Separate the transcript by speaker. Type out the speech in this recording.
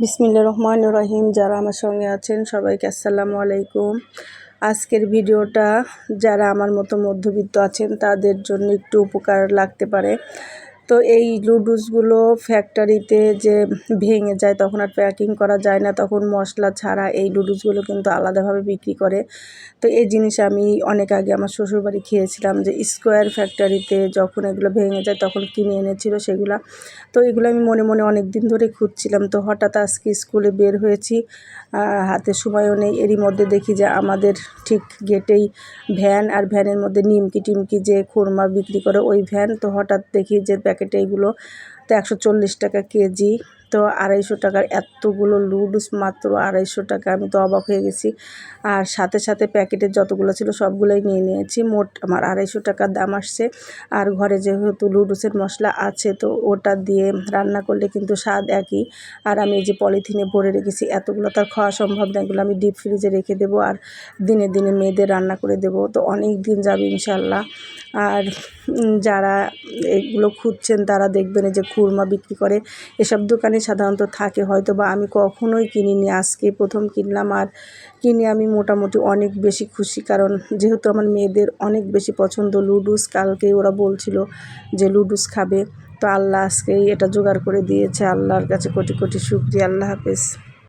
Speaker 1: বিসমিল্লা রহমান রহিম। যারা আমার সঙ্গে আছেন, সবাইকে আসসালামু আলাইকুম। আজকের ভিডিওটা যারা আমার মতো মধ্যবিত্ত আছেন, তাদের জন্য একটু উপকার লাগতে পারে। তো এই লুডুসগুলো ফ্যাক্টরিতে যে ভেঙে যায়, তখন আর প্যাকিং করা যায় না। তখন মশলা ছাড়া এই লুডুসগুলো কিন্তু আলাদাভাবে বিক্রি করে। তো এই জিনিস আমি অনেক আগে আমার শ্বশুরবাড়ি খেয়েছিলাম যে স্কোয়ার ফ্যাক্টরিতে যখন এগুলো ভেঙে যায়, তখন কিনে এনেছিল সেগুলো। তো এগুলো আমি মনে মনে অনেক দিন ধরে খুঁজছিলাম। তো হঠাৎ আজকে স্কুলে বের হয়েছি। হাতে সময়ও নেই। এরই মধ্যে দেখি যে আমাদের ঠিক গেটেই ভ্যান, আর ভ্যানের মধ্যে নিমকি টিমকি যে খুরমা বিক্রি করে ওই ভ্যান। তো হঠাৎ দেখি যে প্যাকেটে এগুলো তো একশো চল্লিশ টাকা কেজি, তো আড়াইশো টাকার এতগুলো লুডুস মাত্র আড়াইশো টাকা। আমি তো অবাক হয়ে গেছি। আর সাথে সাথে প্যাকেটের যতগুলো ছিল সবগুলোই নিয়ে নিয়েছি। মোট আমার আড়াইশো টাকার দাম আসছে। আর ঘরে যেহেতু লুডুসের মশলা আছে, তো ওটা দিয়ে রান্না করলে কিন্তু স্বাদ একই। আর আমি এই যে পলিথিনে ভরে রেখেছি, এতগুলো তার খাওয়া সম্ভব না। এগুলো আমি ডিপ ফ্রিজে রেখে দেবো আর দিনে দিনে মেয়েদের রান্না করে দেবো। তো অনেক দিন যাবে ইনশাল্লাহ আর যারা এগুলো খুঁজছেন তারা দেখবেন যে খুরমা বিক্রি করে, এসব দোকানে সাধারণত থাকে। হয়তো বা আমি কখনোই কিনিনি, আজকে প্রথম কিনলাম আর কিনে আমি মোটামুটি অনেক বেশি খুশি। কারণ যেহেতু আমার মেয়েদের অনেক বেশি পছন্দ লুডুস, কালকে ওরা বলছিল যে লুডুস খাবে। তো আল্লাহ আজকেই এটা জোগাড় করে দিয়েছে। আল্লাহর কাছে কোটি কোটি শুক্রিয়া। আল্লাহ হাফেজ।